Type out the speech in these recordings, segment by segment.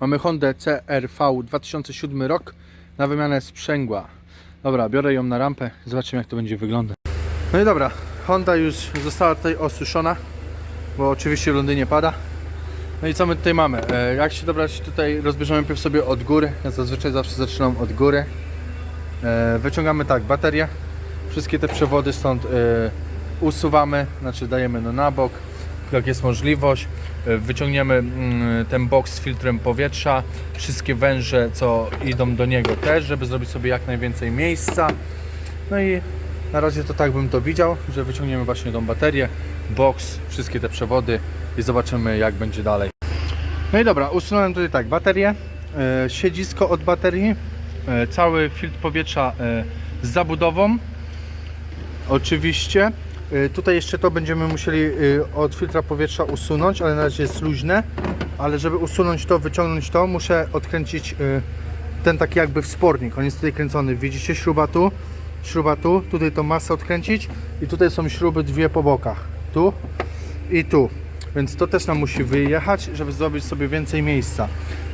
Mamy Hondę CRV 2007 rok na wymianę sprzęgła. Dobra, biorę ją na rampę, zobaczymy jak to będzie wyglądać. No i dobra, Honda już została tutaj osuszona, bo oczywiście w Londynie pada. No i co my tutaj mamy? E, jak się dobrać tutaj, rozbierzemy najpierw sobie od góry. Ja zazwyczaj zawsze zaczynam od góry. E, wyciągamy tak, baterię. Wszystkie te przewody stąd e, usuwamy, znaczy dajemy no na bok, jak jest możliwość. Wyciągniemy mm, ten box z filtrem powietrza, wszystkie węże, co idą do niego też, żeby zrobić sobie jak najwięcej miejsca. No i na razie to tak bym to widział, że wyciągniemy właśnie tą baterię, box, wszystkie te przewody i zobaczymy jak będzie dalej. No i dobra, usunąłem tutaj tak, baterię, e, siedzisko od baterii, e, cały filtr powietrza e, z zabudową. Oczywiście. E, tutaj jeszcze to będziemy musieli e, od filtra powietrza usunąć, ale na razie jest luźne. Ale żeby usunąć to, wyciągnąć to, muszę odkręcić e, ten taki jakby wspornik. On jest tutaj kręcony. Widzicie śruba tu, śruba tu, tutaj tą masę odkręcić i tutaj są śruby dwie po bokach. Tu i tu. Więc to też nam musi wyjechać, żeby zrobić sobie więcej miejsca.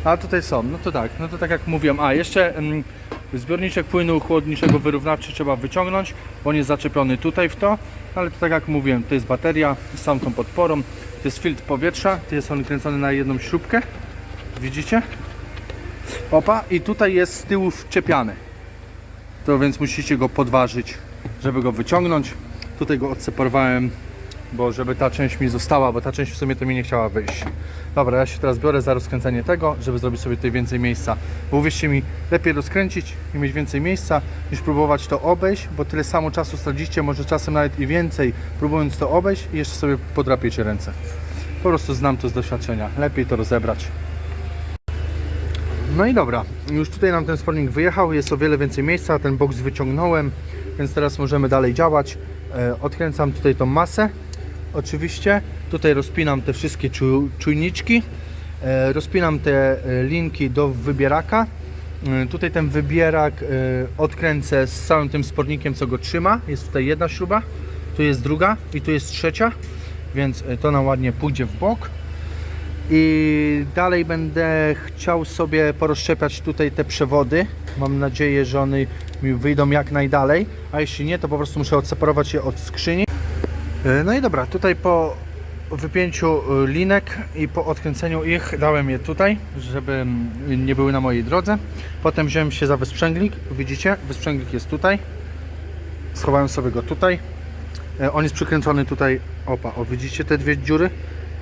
A tutaj są, no to tak, no to tak jak mówiłem. A jeszcze mm, zbiorniczek płynu chłodniczego wyrównawczy trzeba wyciągnąć, bo on jest zaczepiony tutaj w to, ale to tak jak mówiłem, to jest bateria z całą tą podporą, to jest filtr powietrza, to jest on kręcony na jedną śrubkę, widzicie? Opa, i tutaj jest z tyłu wczepiany. To więc musicie go podważyć, żeby go wyciągnąć. Tutaj go odseparowałem bo żeby ta część mi została, bo ta część w sumie to mi nie chciała wyjść. Dobra, ja się teraz biorę za rozkręcenie tego, żeby zrobić sobie tutaj więcej miejsca. Bo uwierzcie mi, lepiej rozkręcić i mieć więcej miejsca, niż próbować to obejść, bo tyle samo czasu stracicie, może czasem nawet i więcej, próbując to obejść i jeszcze sobie podrapiecie ręce. Po prostu znam to z doświadczenia. Lepiej to rozebrać. No i dobra, już tutaj nam ten spornik wyjechał, jest o wiele więcej miejsca, ten box wyciągnąłem, więc teraz możemy dalej działać. E, odkręcam tutaj tą masę, oczywiście. Tutaj rozpinam te wszystkie czu, czujniczki, e, rozpinam te e, linki do wybieraka. E, tutaj ten wybierak odkręcę z całym tym spornikiem, co go trzyma. Jest tutaj jedna śruba, tu jest druga i tu jest trzecia, więc to nam ładnie pójdzie w bok. I dalej będę chciał sobie porozszczepiać tutaj te przewody. Mam nadzieję, że one mi wyjdą jak najdalej, a jeśli nie, to po prostu muszę odseparować je od skrzyni. E, No i dobra, tutaj po wypięciu e, linek i po odkręceniu ich dałem je tutaj, żeby mm, nie były na mojej drodze. Potem wziąłem się za wysprzęglik, widzicie, wysprzęglik jest tutaj. Schowałem sobie go tutaj. E, On jest przykręcony tutaj, opa, o widzicie te dwie dziury?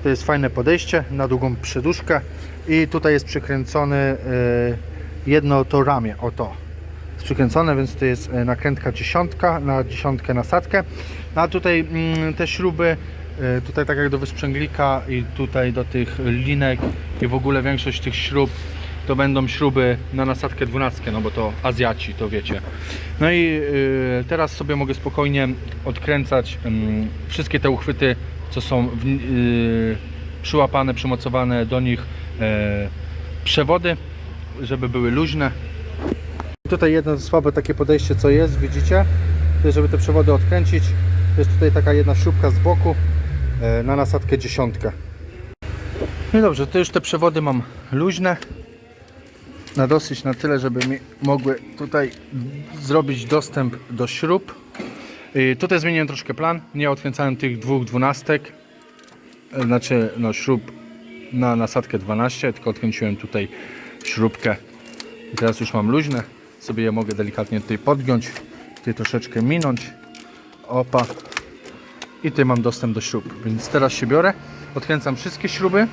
To jest fajne podejście na długą przeduszkę i tutaj jest przykręcony jedno to ramię, o to przykręcone, więc to jest e, nakrętka dziesiątka na dziesiątkę nasadkę. No a tutaj mm, te śruby, e, tutaj tak jak do wysprzęglika i tutaj do tych linek i w ogóle większość tych śrub to będą śruby na nasadkę 12, no bo to Azjaci, to wiecie. No i y, teraz sobie mogę spokojnie odkręcać ym, wszystkie te uchwyty, co są w, przyłapane, przymocowane do nich e, przewody, żeby były luźne. Tutaj jedno słabe takie podejście, co jest, widzicie? To jest, żeby te przewody odkręcić. Jest tutaj taka jedna śrubka z boku e, na nasadkę dziesiątkę. No dobrze, to już te przewody mam luźne na dosyć na tyle, żeby mi mogły tutaj zrobić dostęp do śrub. Tutaj zmieniłem troszkę plan. Nie odkręcałem tych dwóch dwunastek, yy, znaczy no, śrub na nasadkę 12, tylko odkręciłem tutaj śrubkę. I teraz już mam luźne. Sobie je mogę delikatnie tutaj podgiąć, tutaj troszeczkę minąć. Opa. I tutaj mam dostęp do śrub. Więc teraz się biorę, odkręcam wszystkie śruby,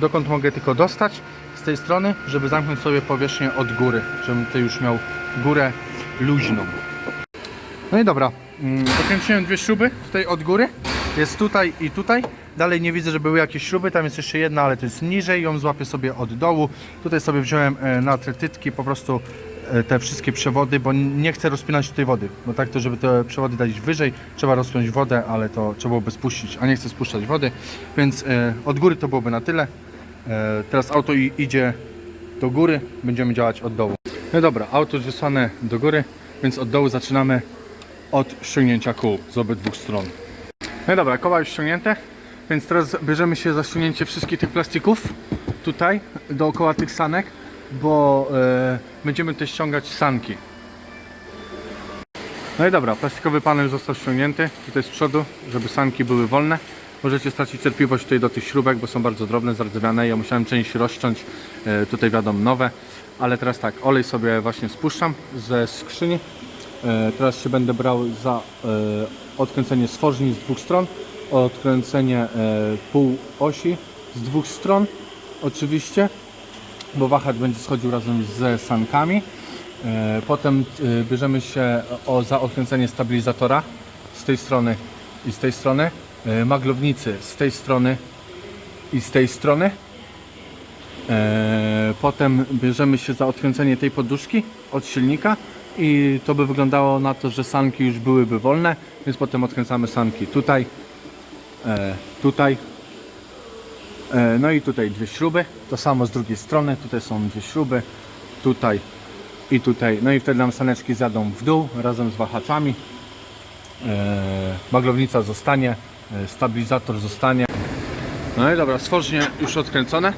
dokąd mogę tylko dostać z tej strony, żeby zamknąć sobie powierzchnię od góry, żebym tutaj już miał górę luźną. No i dobra, mm, dokręciłem dwie śruby tutaj od góry, jest tutaj i tutaj. Dalej nie widzę, że były jakieś śruby, tam jest jeszcze jedna, ale to jest niżej, ją złapię sobie od dołu. Tutaj sobie wziąłem e, na trytytki po prostu te wszystkie przewody, bo nie chcę rozpinać tutaj wody. Bo tak to, żeby te przewody dać wyżej, trzeba rozpiąć wodę, ale to trzeba byłoby spuścić, a nie chcę spuszczać wody, więc e, od góry to byłoby na tyle. E, Teraz auto idzie do góry, będziemy działać od dołu. No dobra, auto już wysłane do góry, więc od dołu zaczynamy od ściągnięcia kół z obydwu stron. No dobra, koła już ściągnięte, więc teraz bierzemy się za ściągnięcie wszystkich tych plastików tutaj dookoła tych sanek, bo e, będziemy też ściągać sanki. No i dobra, plastikowy panel został ściągnięty tutaj z przodu, żeby sanki były wolne. Możecie stracić cierpliwość tutaj do tych śrubek, bo są bardzo drobne, zardzewiane. Ja musiałem część rozciąć, e, tutaj wiadomo nowe. Ale teraz tak, olej sobie właśnie spuszczam ze skrzyni. E, teraz się będę brał za odkręcenie stworzni z dwóch stron, odkręcenie e, pół osi z dwóch stron, oczywiście, bo wahacz będzie schodził razem ze sankami. E, Potem e, bierzemy się o, za odkręcenie stabilizatora z tej strony i z tej strony, e, maglownicy z tej strony i z tej strony. Potem bierzemy się za odkręcenie tej poduszki od silnika i to by wyglądało na to, że sanki już byłyby wolne, więc potem odkręcamy sanki tutaj, tutaj, no i tutaj dwie śruby. To samo z drugiej strony, tutaj są dwie śruby, tutaj i tutaj. No i wtedy nam saneczki zjadą w dół razem z wahaczami. E, maglownica zostanie, e, stabilizator zostanie. No i dobra, stworzenie już odkręcone.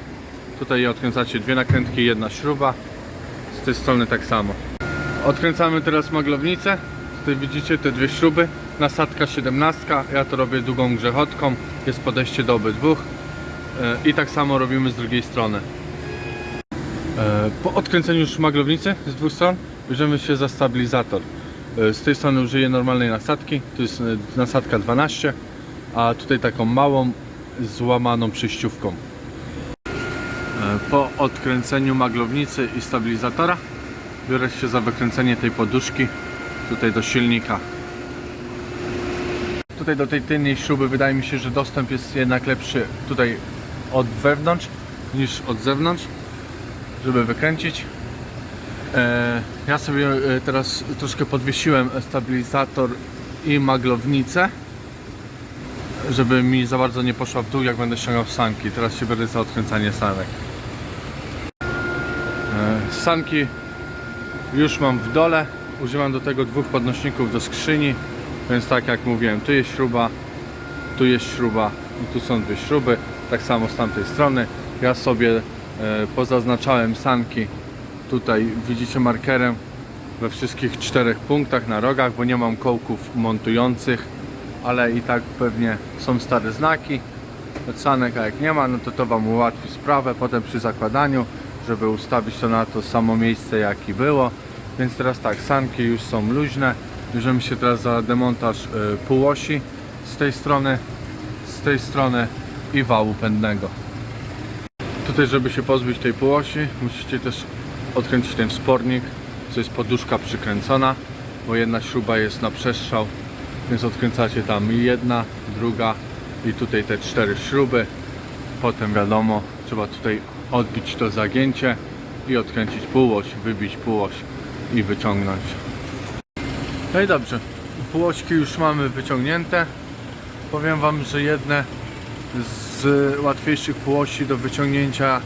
Tutaj odkręcacie dwie nakrętki, jedna śruba. Z tej strony tak samo. Odkręcamy teraz maglownicę. Tutaj widzicie te dwie śruby. Nasadka 17. Ja to robię długą grzechotką. Jest podejście do obydwu. E, I tak samo robimy z drugiej strony. E, Po odkręceniu już maglownicy z dwóch stron bierzemy się za stabilizator. E, Z tej strony użyję normalnej nasadki, to jest nasadka 12, a tutaj taką małą, złamaną przyjściówką. E, Po odkręceniu maglownicy i stabilizatora biorę się za wykręcenie tej poduszki tutaj do silnika. Tutaj do tej tylnej śruby wydaje mi się, że dostęp jest jednak lepszy tutaj od wewnątrz niż od zewnątrz żeby wykręcić. E, ja sobie e, teraz troszkę podwiesiłem stabilizator i maglownicę, żeby mi za bardzo nie poszła w dół, jak będę ściągał sanki. Teraz się biorę za odkręcanie sanek. E, sanki już mam w dole. Używam do tego dwóch podnośników do skrzyni, więc tak jak mówiłem, tu jest śruba, tu jest śruba i tu są dwie śruby, tak samo z tamtej strony. Ja sobie e, pozaznaczałem sanki tutaj widzicie markerem we wszystkich czterech punktach na rogach, bo nie mam kołków montujących, ale i tak pewnie są stare znaki od sanek, a jak nie ma, no to to Wam ułatwi sprawę potem przy zakładaniu, żeby ustawić to na to samo miejsce jaki było. Więc teraz tak, sanki już są luźne. Bierzemy się teraz za demontaż y, półosi z tej strony, z tej strony i wału pędnego. Tutaj, żeby się pozbyć tej półosi, musicie też odkręcić ten wspornik, co jest poduszka przykręcona, bo jedna śruba jest na przestrzał, więc odkręcacie tam i jedna, druga i tutaj te cztery śruby. Potem wiadomo, trzeba tutaj odbić to zagięcie i odkręcić półoś, wybić półoś i wyciągnąć. No i dobrze, półośki już mamy wyciągnięte. Powiem Wam, że jedne z łatwiejszych półosi do wyciągnięcia,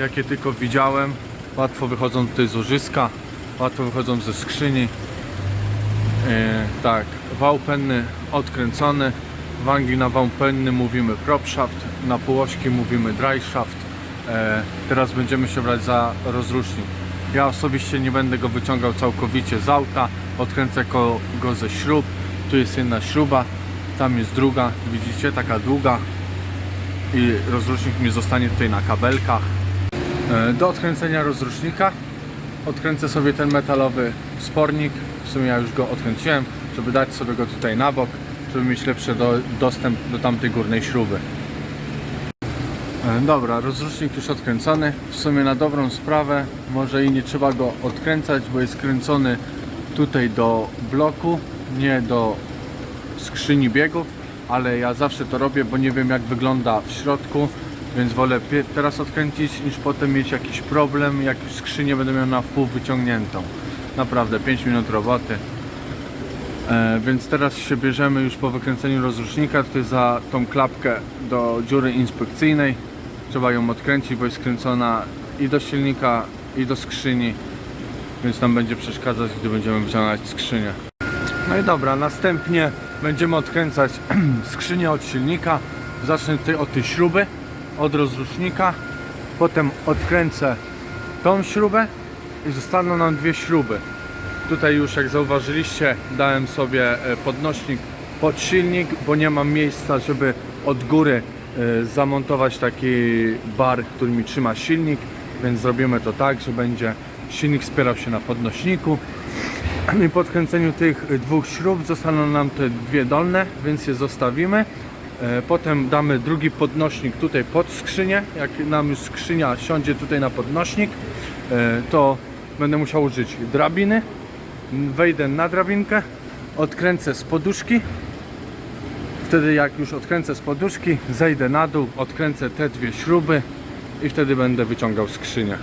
jakie tylko widziałem. Łatwo wychodzą tutaj z łożyska, łatwo wychodzą ze skrzyni. E, tak, wał penny odkręcony. W Anglii na wał penny mówimy prop shaft, na półośki mówimy dry shaft. E, teraz będziemy się brać za rozrusznik. Ja osobiście nie będę go wyciągał całkowicie z auta, odkręcę go ze śrub. Tu jest jedna śruba, tam jest druga, widzicie, taka długa i rozrusznik mi zostanie tutaj na kabelkach. E, Do odkręcenia rozrusznika odkręcę sobie ten metalowy wspornik. W sumie ja już go odkręciłem, żeby dać sobie go tutaj na bok, żeby mieć lepszy do, dostęp do tamtej górnej śruby. E, Dobra, rozrusznik już odkręcony. W sumie na dobrą sprawę może i nie trzeba go odkręcać, bo jest kręcony tutaj do bloku, nie do skrzyni biegów, ale ja zawsze to robię, bo nie wiem jak wygląda w środku, więc wolę teraz odkręcić niż potem mieć jakiś problem, jak skrzynię będę miał na wpół wyciągniętą. Naprawdę 5 minut roboty. E, więc teraz się bierzemy już po wykręceniu rozrusznika, tutaj za tą klapkę do dziury inspekcyjnej. Trzeba ją odkręcić, bo jest kręcona i do silnika, i do skrzyni, więc nam będzie przeszkadzać, gdy będziemy wyciągać skrzynię. No i dobra, następnie będziemy odkręcać skrzynię od silnika. Zacznę tutaj od tej śruby, od rozrusznika Potem odkręcę tą śrubę i zostaną nam dwie śruby. Tutaj już jak zauważyliście dałem sobie e, podnośnik pod silnik, bo nie mam miejsca, żeby od góry e, zamontować taki bar, który mi trzyma silnik, więc zrobimy to tak, że będzie silnik wspierał się na podnośniku i po odkręceniu tych dwóch śrub zostaną nam te dwie dolne, więc je zostawimy. E, Potem damy drugi podnośnik tutaj pod skrzynię. Jak nam skrzynia siądzie tutaj na podnośnik, e, to będę musiał użyć drabiny. Wejdę na drabinkę, odkręcę z poduszki. Wtedy jak już odkręcę z poduszki, zejdę na dół, odkręcę te dwie śruby i wtedy będę wyciągał skrzynię.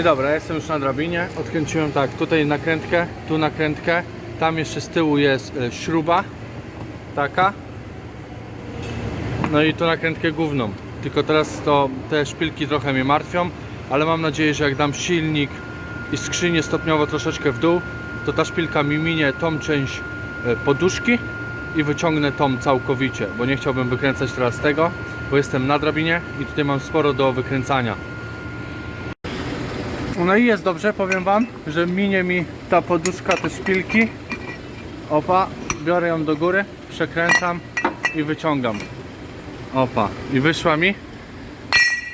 No Dobra, jestem już na drabinie. Odkręciłem tak, tutaj nakrętkę, tu nakrętkę. Tam jeszcze z tyłu jest e, śruba. Taka. No i tu nakrętkę główną. Tylko teraz to te szpilki trochę mnie martwią, ale mam nadzieję, że jak dam silnik i skrzynię stopniowo troszeczkę w dół, to ta szpilka mi minie tą część e, poduszki i wyciągnę tą całkowicie, bo nie chciałbym wykręcać teraz tego, bo jestem na drabinie i tutaj mam sporo do wykręcania. No i jest dobrze, powiem Wam, że minie mi ta poduszka, te szpilki. Opa, biorę ją do góry, przekręcam i wyciągam. Opa, i wyszła mi.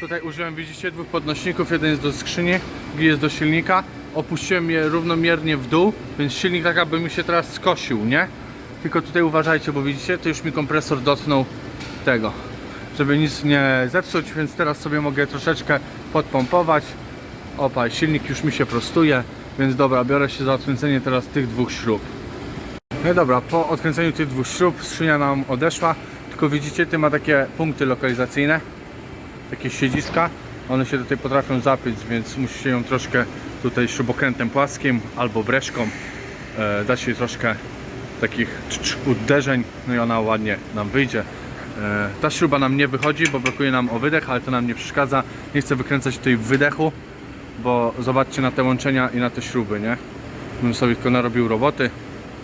Tutaj użyłem, widzicie, dwóch podnośników. Jeden jest do skrzyni, drugi jest do silnika. Opuściłem je równomiernie w dół, więc silnik tak jakby mi się teraz skosił, nie? Tylko tutaj uważajcie, bo widzicie, to już mi kompresor dotknął tego, żeby nic nie zepsuć, więc teraz sobie mogę troszeczkę podpompować. Opa, silnik już mi się prostuje, więc dobra, biorę się za odkręcenie teraz tych dwóch śrub. No i dobra, po odkręceniu tych dwóch śrub skrzynia nam odeszła, tylko widzicie, ty ma takie punkty lokalizacyjne, takie siedziska, one się tutaj potrafią zapiąć, więc musicie ją troszkę tutaj śrubokrętem płaskim albo breszką e, dać jej troszkę takich uderzeń, no i ona ładnie nam wyjdzie. E, ta śruba nam nie wychodzi, bo blokuje nam o wydech, ale to nam nie przeszkadza. Nie chcę wykręcać tutaj wydechu, bo zobaczcie na te łączenia i na te śruby, nie? Bym sobie tylko narobił roboty,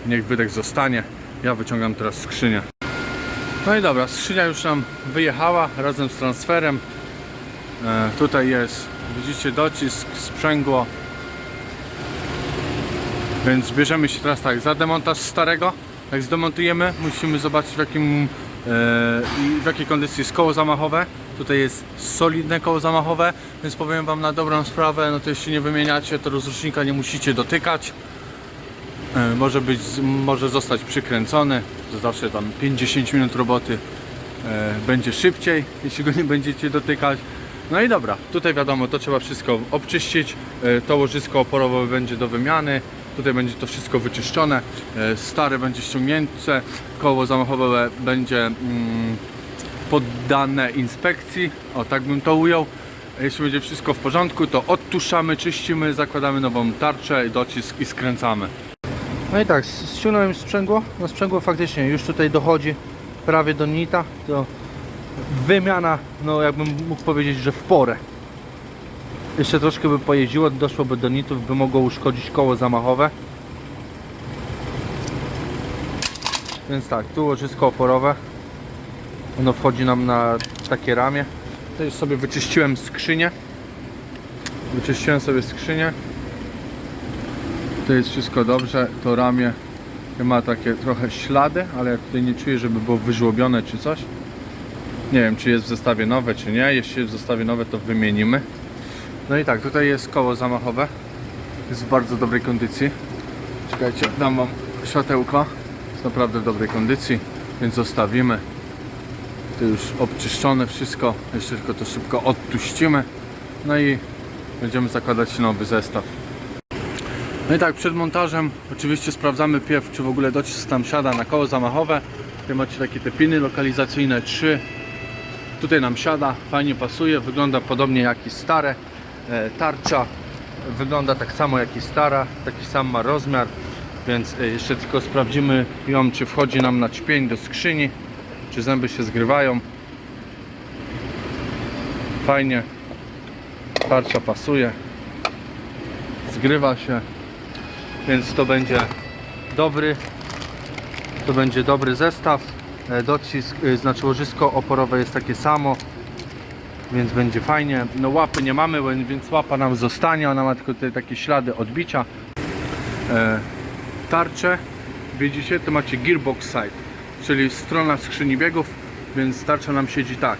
niech wydech zostanie. Ja wyciągam teraz skrzynię. No i dobra, skrzynia już nam wyjechała razem z transferem. E, tutaj jest, widzicie, docisk, sprzęgło. Więc bierzemy się teraz tak, za demontaż starego. Jak zdemontujemy, musimy zobaczyć w jakim e, i w jakiej kondycji jest koło zamachowe. Tutaj jest solidne koło zamachowe, więc powiem Wam na dobrą sprawę, no to jeśli nie wymieniacie, to rozrusznika nie musicie dotykać. E, może być, może zostać przykręcony, to zawsze tam 5-10 minut roboty e, będzie szybciej, jeśli go nie będziecie dotykać. No i dobra, tutaj wiadomo, to trzeba wszystko obczyścić, e, to łożysko oporowe będzie do wymiany, tutaj będzie to wszystko wyczyszczone, stare będzie ściągnięte, koło zamachowe będzie mm, poddane inspekcji, o tak bym to ujął. Jeśli będzie wszystko w porządku, to odtuszamy, czyścimy, zakładamy nową tarczę, docisk i skręcamy. No i tak, ściągnąłem sprzęgło. No sprzęgło faktycznie już tutaj dochodzi prawie do nita. To wymiana, no jakbym mógł powiedzieć, że w porę. Jeszcze troszkę by pojeździło, doszłoby do nitów, by mogło uszkodzić koło zamachowe. Więc tak, tu łożysko oporowe. Ono wchodzi nam na takie ramię. Już sobie wyczyściłem skrzynię. Wyczyściłem sobie skrzynię. To jest wszystko dobrze, to ramię ma takie trochę ślady, ale ja tutaj nie czuję, żeby było wyżłobione czy coś. Nie wiem, czy jest w zestawie nowe, czy nie. Jeśli jest w zestawie nowe, to wymienimy. No i tak, tutaj jest koło zamachowe. Jest w bardzo dobrej kondycji. Czekajcie, dam Wam światełko. Jest naprawdę w dobrej kondycji, więc zostawimy. To już obczyszczone wszystko. Jeszcze tylko to szybko odtuścimy. No i będziemy zakładać nowy zestaw. No i tak, przed montażem oczywiście sprawdzamy pierw, czy w ogóle docisk tam siada na koło zamachowe. Tutaj macie takie te piny lokalizacyjne 3. Tutaj nam siada, fajnie pasuje, wygląda podobnie jak i stare. E, tarcza wygląda tak samo jak i stara, taki sam ma rozmiar, więc e, jeszcze tylko sprawdzimy ją, czy wchodzi nam na ćpień do skrzyni, czy zęby się zgrywają. Fajnie, tarcza pasuje, zgrywa się, więc to będzie dobry to będzie dobry zestaw. E, docisk, e, znaczy łożysko oporowe jest takie samo więc będzie fajnie. No łapy nie mamy, więc łapa nam zostanie, ona ma tylko te takie ślady odbicia. E, tarcze, widzicie, to macie gearbox side, czyli strona skrzyni biegów, więc tarcza nam siedzi tak.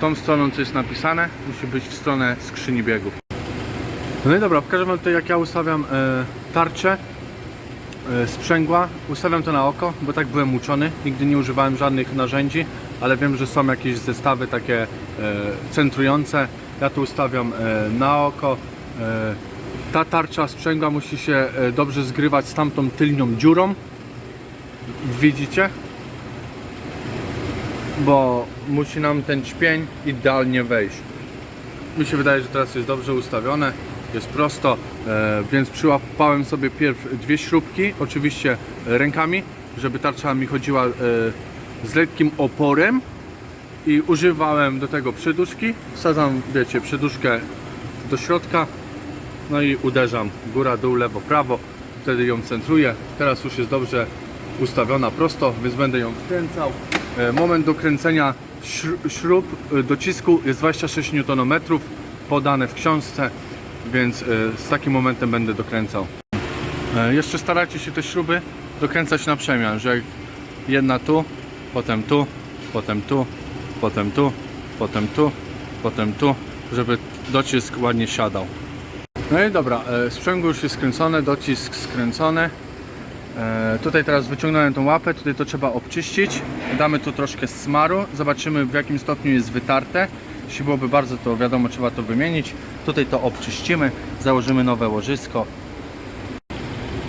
Tą stroną, co jest napisane, musi być w stronę skrzyni biegów. No i dobra, pokażę wam tutaj jak ja ustawiam e, tarczę e, sprzęgła. Ustawiam to na oko, bo tak byłem uczony. Nigdy nie używałem żadnych narzędzi, ale wiem, że są jakieś zestawy takie e, centrujące. Ja to ustawiam na oko. Ta tarcza sprzęgła musi się dobrze zgrywać z tamtą tylnią dziurą. Widzicie? Bo musi nam ten ćpień idealnie wejść. Mi się wydaje, że teraz jest dobrze ustawione, jest prosto, e, więc przyłapałem sobie pierw dwie śrubki, oczywiście rękami, żeby tarcza mi chodziła e, z lekkim oporem i używałem do tego przyduszki. Wsadzam, wiecie, przyduszkę do środka, no i uderzam góra, dół, lewo, prawo, wtedy ją centruję. Teraz już jest dobrze ustawiona prosto, więc będę ją wkręcał. E, Moment do kręcenia śru- śrub, e, docisku jest 26 Nm, podane w książce, więc e, z takim momentem będę dokręcał. Jeszcze starajcie się te śruby dokręcać na przemian, że jak jedna tu, potem tu, potem tu, potem tu, potem tu, potem tu, żeby docisk ładnie siadał. No i dobra, sprzęgło już jest skręcone, docisk skręcony. E, tutaj teraz wyciągnąłem tą łapę, tutaj to trzeba obczyścić. Damy tu troszkę smaru, zobaczymy w jakim stopniu jest wytarte. Jeśli byłoby bardzo, to wiadomo, trzeba to wymienić. Tutaj to obczyścimy, założymy nowe łożysko.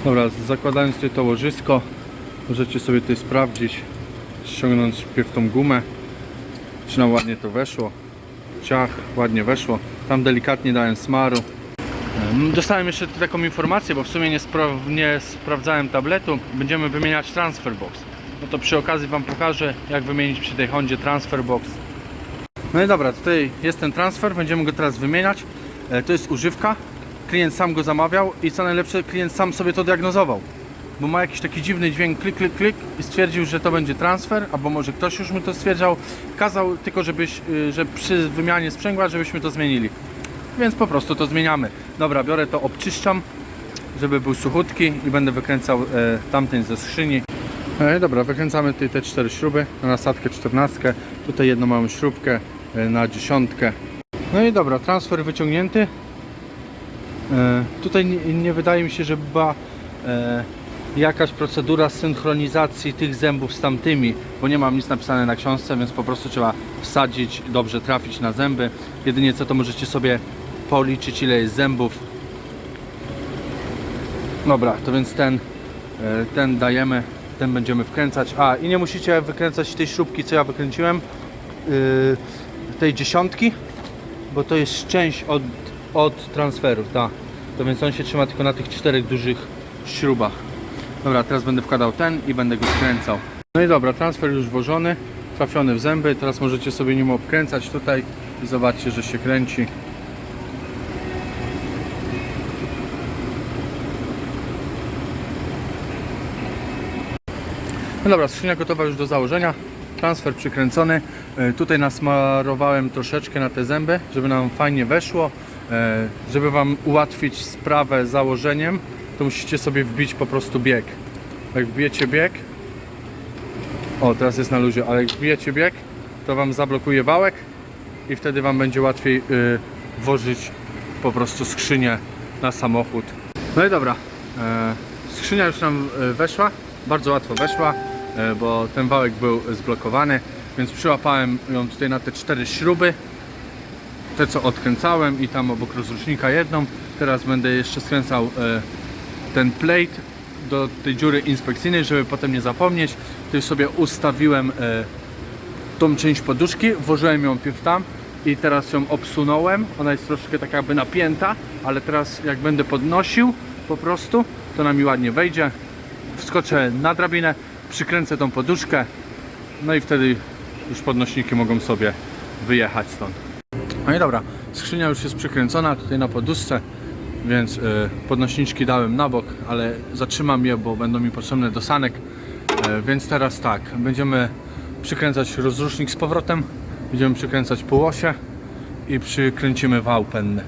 Dobra, zakładając tutaj to łożysko, możecie sobie tutaj sprawdzić, ściągnąć pierw tą gumę, czy nam ładnie to weszło. Ciach, ładnie weszło. Tam delikatnie dałem smaru. Em, Dostałem jeszcze taką informację, bo w sumie nie, spra- nie sprawdzałem tabletu. Będziemy wymieniać transfer box. No to przy okazji Wam pokażę, jak wymienić przy tej Hondzie transfer box. No i dobra, tutaj jest ten transfer, będziemy go teraz wymieniać. E, To jest używka. Klient sam go zamawiał i co najlepsze, klient sam sobie to diagnozował. Bo ma jakiś taki dziwny dźwięk klik, klik, klik i stwierdził, że to będzie transfer, albo może ktoś już mu to stwierdzał. Kazał tylko, żebyś, y, że przy wymianie sprzęgła, żebyśmy to zmienili. Więc po prostu to zmieniamy. Dobra, biorę to, obczyszczam, żeby był suchutki i będę wykręcał e, tamten ze skrzyni. E, dobra, wykręcamy tutaj te cztery śruby na nasadkę 14. Tutaj jedną małą śrubkę e, na dziesiątkę. No i dobra, transfer wyciągnięty. E, tutaj nie, nie wydaje mi się, że była e, jakaś procedura synchronizacji tych zębów z tamtymi, bo nie mam nic napisane na książce, więc po prostu trzeba wsadzić, dobrze trafić na zęby. Jedynie co to możecie sobie policzyć ile jest zębów. Dobra, to więc ten, e, ten dajemy, ten będziemy wkręcać. A i nie musicie wykręcać tej śrubki, co ja wykręciłem, yy, tej dziesiątki, bo to jest część od, od transferu, tak. To więc on się trzyma tylko na tych czterech dużych śrubach. Dobra, teraz będę wkładał ten i będę go skręcał. No i dobra, transfer już włożony, trafiony w zęby. Teraz możecie sobie nim obkręcać tutaj i zobaczcie, że się kręci. No dobra, skrzynia gotowa już do założenia. Transfer przykręcony. E, Tutaj nasmarowałem troszeczkę na te zęby, żeby nam fajnie weszło. E, Żeby Wam ułatwić sprawę założeniem, to musicie sobie wbić po prostu bieg. Jak wbijecie bieg, o teraz jest na luzie, ale jak wbijecie bieg, to Wam zablokuje wałek i wtedy Wam będzie łatwiej y, włożyć po prostu skrzynię na samochód. No i dobra, e, skrzynia już nam weszła, bardzo łatwo weszła, bo ten wałek był zblokowany, więc przyłapałem ją tutaj na te cztery śruby, te co odkręcałem i tam obok rozrusznika jedną. Teraz będę jeszcze skręcał e, ten plate do tej dziury inspekcyjnej, żeby potem nie zapomnieć. Tutaj sobie ustawiłem e, tą część poduszki, włożyłem ją pierw tam i teraz ją obsunąłem. Ona jest troszkę tak jakby napięta, ale teraz jak będę podnosił po prostu, to ona mi ładnie wejdzie. Wskoczę na drabinę, przykręcę tą poduszkę, no i wtedy już podnośniki mogą sobie wyjechać stąd. No i dobra, skrzynia już jest przykręcona tutaj na poduszce, więc y, podnośniczki dałem na bok, ale zatrzymam je, bo będą mi potrzebne do sanek. E, więc teraz tak, będziemy przykręcać rozrusznik z powrotem, będziemy przykręcać półosie i przykręcimy wał penny.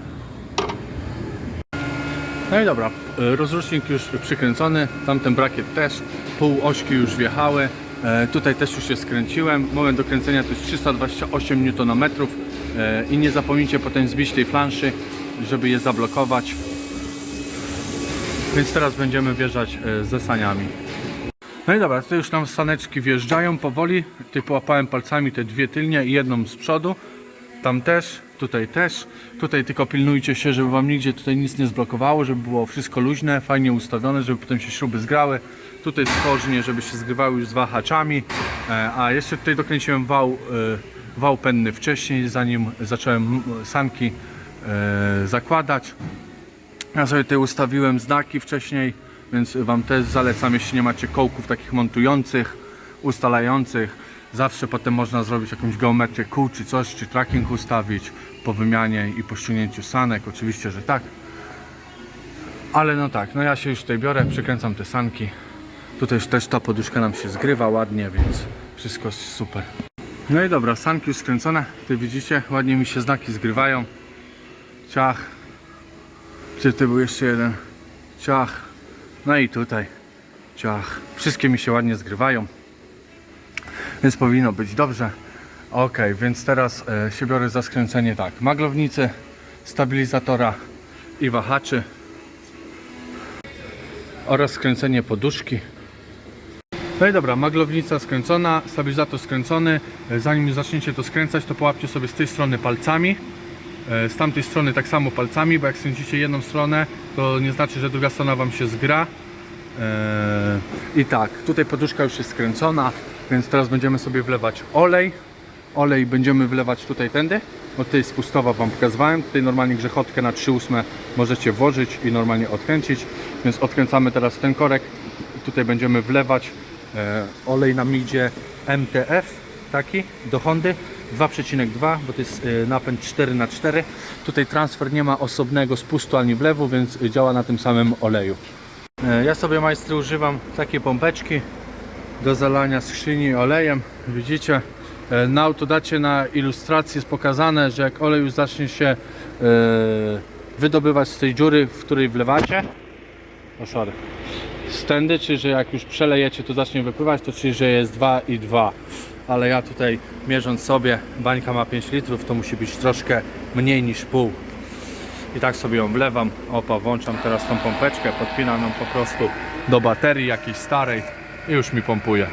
No i dobra, e, rozrusznik już przykręcony, tamten brakiet też, pół ośki już wjechały, e, tutaj też już się skręciłem, moment do kręcenia to jest 328 Nm e, i nie zapomnijcie potem zbić tej flanszy, żeby je zablokować. Więc teraz będziemy wjeżdżać e, ze saniami. No i dobra, tutaj już nam saneczki wjeżdżają powoli, tutaj połapałem palcami te dwie tylnie i jedną z przodu. Tam też, tutaj też. Tutaj tylko pilnujcie się, żeby wam nigdzie tutaj nic nie zblokowało, żeby było wszystko luźne, fajnie ustawione, żeby potem się śruby zgrały. Tutaj stworznie, żeby się zgrywały już z wahaczami. E, A jeszcze tutaj dokręciłem wał, e, wał penny wcześniej, zanim zacząłem sanki e, zakładać. Ja sobie tutaj ustawiłem znaki wcześniej, więc Wam też zalecam, jeśli nie macie kołków takich montujących, ustalających. Zawsze potem można zrobić jakąś geometrię kół czy coś, czy tracking ustawić po wymianie i po ściągnięciu sanek. Oczywiście, że tak. Ale no tak, no ja się już tutaj biorę, przykręcam te sanki. Tutaj już też ta poduszka nam się zgrywa ładnie, więc wszystko jest super. No i dobra, sanki już skręcone. Tutaj widzicie, ładnie mi się znaki zgrywają. Ciach, czy ty był jeszcze jeden? Ciach. No i tutaj. Ciach. Wszystkie mi się ładnie zgrywają. Więc powinno być dobrze. Ok, więc teraz e, się biorę za skręcenie tak. Maglownicy, stabilizatora i wahaczy. Oraz skręcenie poduszki. No i dobra, maglownica skręcona, stabilizator skręcony. E, Zanim zaczniecie to skręcać, to połapcie sobie z tej strony palcami. E, Z tamtej strony tak samo palcami, bo jak skręcicie jedną stronę, to nie znaczy, że druga strona Wam się zgra. I tak, tutaj poduszka już jest skręcona, więc teraz będziemy sobie wlewać olej. Olej będziemy wlewać tutaj tędy, bo tutaj z pustowa Wam pokazywałem. Tutaj normalnie grzechotkę na 3,8 możecie włożyć i normalnie odkręcić. Więc odkręcamy teraz ten korek. Tutaj będziemy wlewać e, olej na midzie MTF taki do Hondy 2,2, bo to jest e, napęd 4x4. Tutaj transfer nie ma osobnego spustu ani wlewu, więc działa na tym samym oleju. E, Ja sobie majstry używam takiej pompeczki do zalania skrzyni olejem. Widzicie, e, na autodacie na ilustracji jest pokazane, że jak olej już zacznie się e, wydobywać z tej dziury, w której wlewacie, o sorry, stędy, czyli że jak już przelejecie, to zacznie wypływać, to czyli, że jest 2 i 2. Ale ja tutaj mierząc sobie, bańka ma 5 litrów, to musi być troszkę mniej niż pół. I tak sobie ją wlewam. Opa, włączam teraz tą pompeczkę, podpinam ją po prostu do baterii jakiejś starej i już mi pompuje.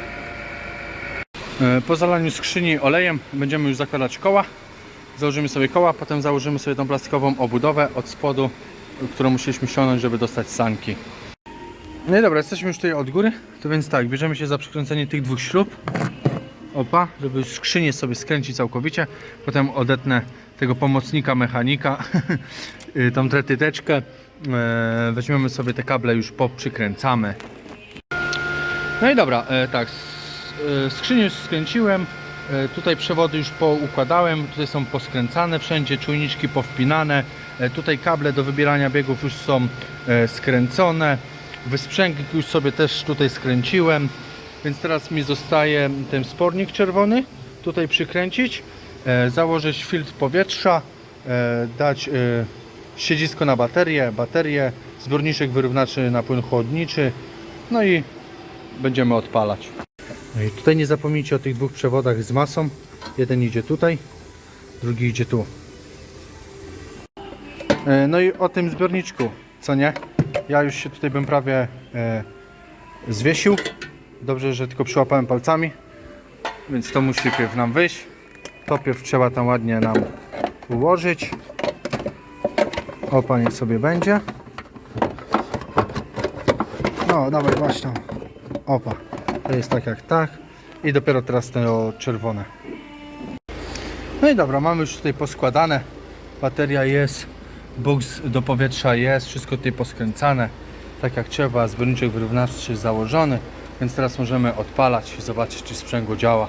E, Po zalaniu skrzyni olejem będziemy już zakładać koła. Założymy sobie koła, potem założymy sobie tą plastikową obudowę od spodu, którą musieliśmy ściągnąć, żeby dostać sanki. No i dobra, jesteśmy już tutaj od góry, to więc tak, bierzemy się za przykręcenie tych dwóch śrub. Opa, żeby skrzynię sobie skręcić całkowicie. Potem odetnę tego pomocnika mechanika, y, tą tretyteczkę. E, Weźmiemy sobie te kable, już poprzykręcamy. No i dobra, e, tak, e, skrzynię już skręciłem. E, Tutaj przewody już poukładałem, tutaj są poskręcane wszędzie, czujniczki powpinane. Tutaj kable do wybierania biegów już są skręcone. Wysprzęglik już sobie też tutaj skręciłem. Więc teraz mi zostaje ten spornik czerwony tutaj przykręcić, założyć filtr powietrza, dać siedzisko na baterię, baterię, zbiorniczek wyrównaczy na płyn chłodniczy, no i będziemy odpalać. No i tutaj nie zapomnijcie o tych dwóch przewodach z masą. Jeden idzie tutaj, drugi idzie tu. E, No i o tym zbiorniczku, co nie? Ja już się tutaj bym prawie e, zwiesił. Dobrze, że tylko przyłapałem palcami, więc to musi pierw nam wyjść. To pierw trzeba tam ładnie nam ułożyć. Opa, niech sobie będzie. No, dawaj, właśnie tam. Opa, to jest tak jak tak. I dopiero teraz to czerwone. No i dobra, mamy już tutaj poskładane. Bateria jest, box do powietrza jest, wszystko tutaj poskręcane. Tak jak trzeba, zbiorniczek wyrównawczy założony. Więc teraz możemy odpalać i zobaczyć, czy sprzęgło działa.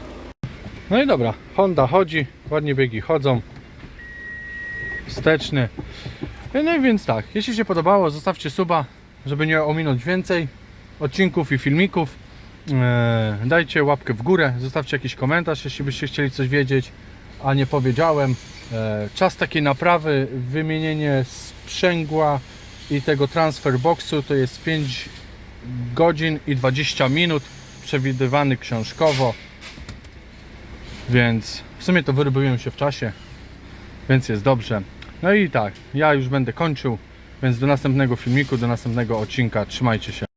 No i dobra, Honda chodzi, ładnie biegi chodzą. Wsteczny. No i więc tak, jeśli się podobało, zostawcie suba, żeby nie ominąć więcej odcinków i filmików. Eee, Dajcie łapkę w górę, zostawcie jakiś komentarz, jeśli byście chcieli coś wiedzieć, a nie powiedziałem. E, Czas takiej naprawy, wymienienie sprzęgła i tego transfer boxu to jest 5 godzin i 20 minut przewidywany książkowo. Więc w sumie to wyrobiłem się w czasie, więc jest dobrze. No i tak, ja już będę kończył, więc do następnego filmiku, do następnego odcinka. Trzymajcie się.